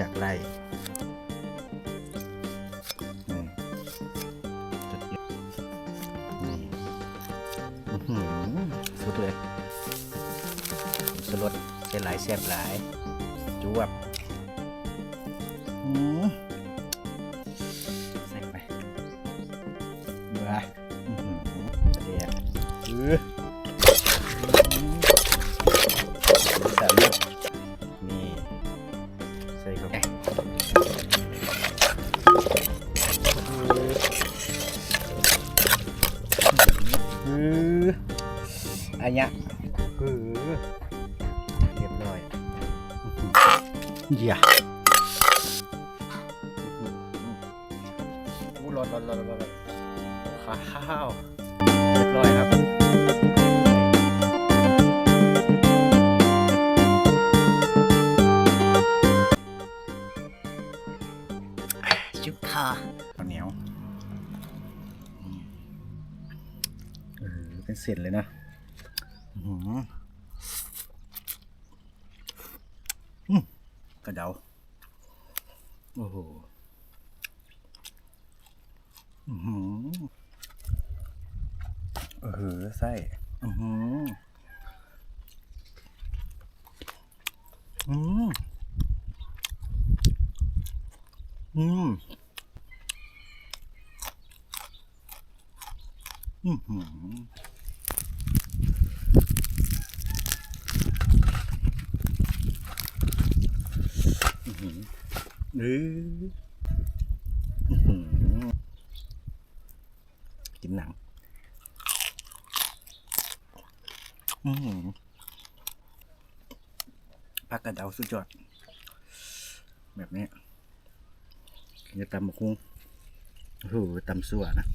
จากไร่สุดเลยสลดเป็นหลายแซ่บหลายจวบใส่ไปเบื่อเดี๋ยวอือสาม อันเนี้ยเออเรียบร้อยอย่าอู้ร้อนร้อนร้อนร้อนข้าวเรียบร้อยครับจุ๊บค่ะข้าวเหนียวอืมเออเป็นเศษเลยนะอื้อหืออืม กระเดา โอ้โหอือหือเออไส้อือหืออืมอืมอือหืออื้อหือ เอออื้อกินหนังอือหือผักกระเดาสุดยอด แบบนี้จะตำบักคุ้งโอ้โหตำสั่วนะ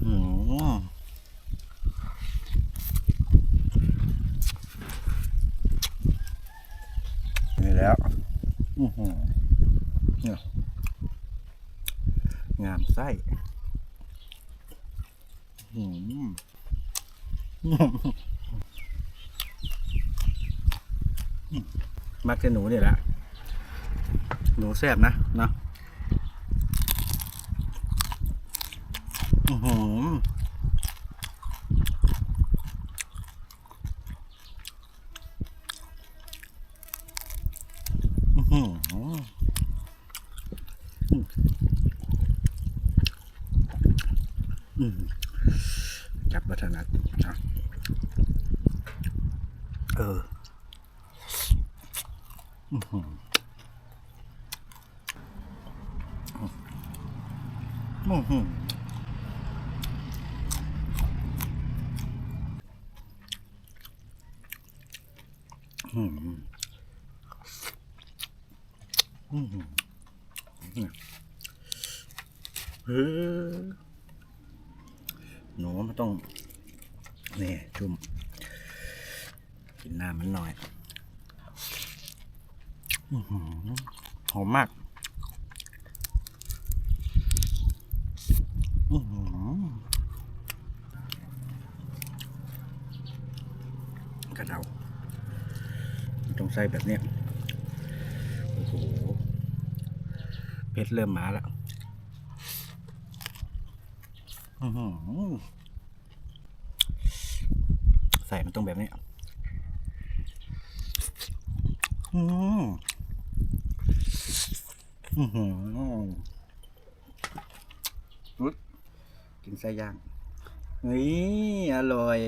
โอืมนี่แล้ว อือหือ งามไส้อืมมักจะหนูนี่แหละ หนูแซ่บนะเนาะอือหืออื้อหืม จับวัฒนัดอะเอออื้อหื เออหนูมันต้องนี่จุ่มกินน้ำมันหน่อยหอมมากกระเดาต้องใส่แบบเนี้ยโอ้โห เพชรเริ่มมาแล้วใส่มันตรงแบบนี้อืออือหืออุ๊ยกินไส้ย่างนี่อร่อย